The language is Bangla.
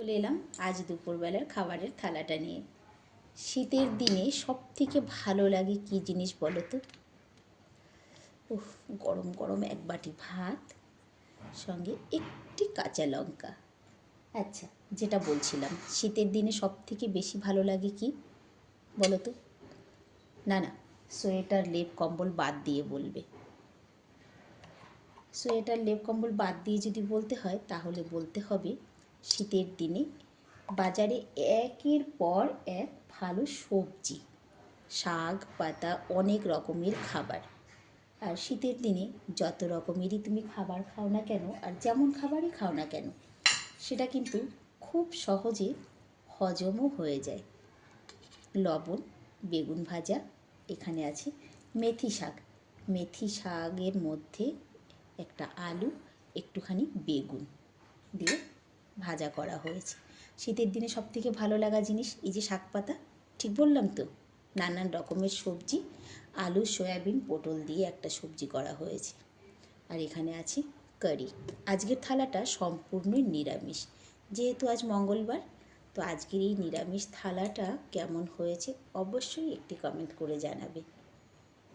চলে এলাম আজ দুপুরবেলার খাবারের থালাটা নিয়ে। শীতের দিনে সব থেকে ভালো লাগে কি জিনিস বলো তো? উফ, গরম গরম এক বাটি ভাত, সঙ্গে একটি কাঁচা লঙ্কা। আচ্ছা যেটা বলছিলাম, শীতের দিনে সব থেকে বেশি ভালো লাগে কি বলো তো? না না, সোয়েটার, লেপ, কম্বল বাদ দিয়ে বলবে। সোয়েটার, লেপ, কম্বল বাদ দিয়ে যদি বলতে হয়, তাহলে বলতে হবে শীতের দিনে। বাজারে একের পর এক ভালো সবজি, শাক, পাতা, অনেক রকমের খাবার। আর শীতের দিনে যত রকমেরই তুমি খাবার খাও না কেন, আর যেমন খাবারই খাও না কেন, সেটা কিন্তু খুব সহজে হজমও হয়ে যায়। লবণ, বেগুন ভাজা, এখানে আছে মেথি শাক। মেথি শাকের মধ্যে একটা আলু, একটুখানি বেগুন দিয়ে ভাজা করা হয়েছে। শীতের দিনে সবথেকে ভালো লাগা জিনিস এই যে শাক পাতা, ঠিক বললাম তো? নানান রকমের সবজি, আলু, সয়াবিন, পটল দিয়ে একটা সবজি করা হয়েছে। আর এখানে আছে কারি। আজকের থালাটা সম্পূর্ণই নিরামিষ। যেহেতু আজ মঙ্গলবার, তো আজকের এই নিরামিষ থালাটা কেমন হয়েছে অবশ্যই একটি কমেন্ট করে জানাবে।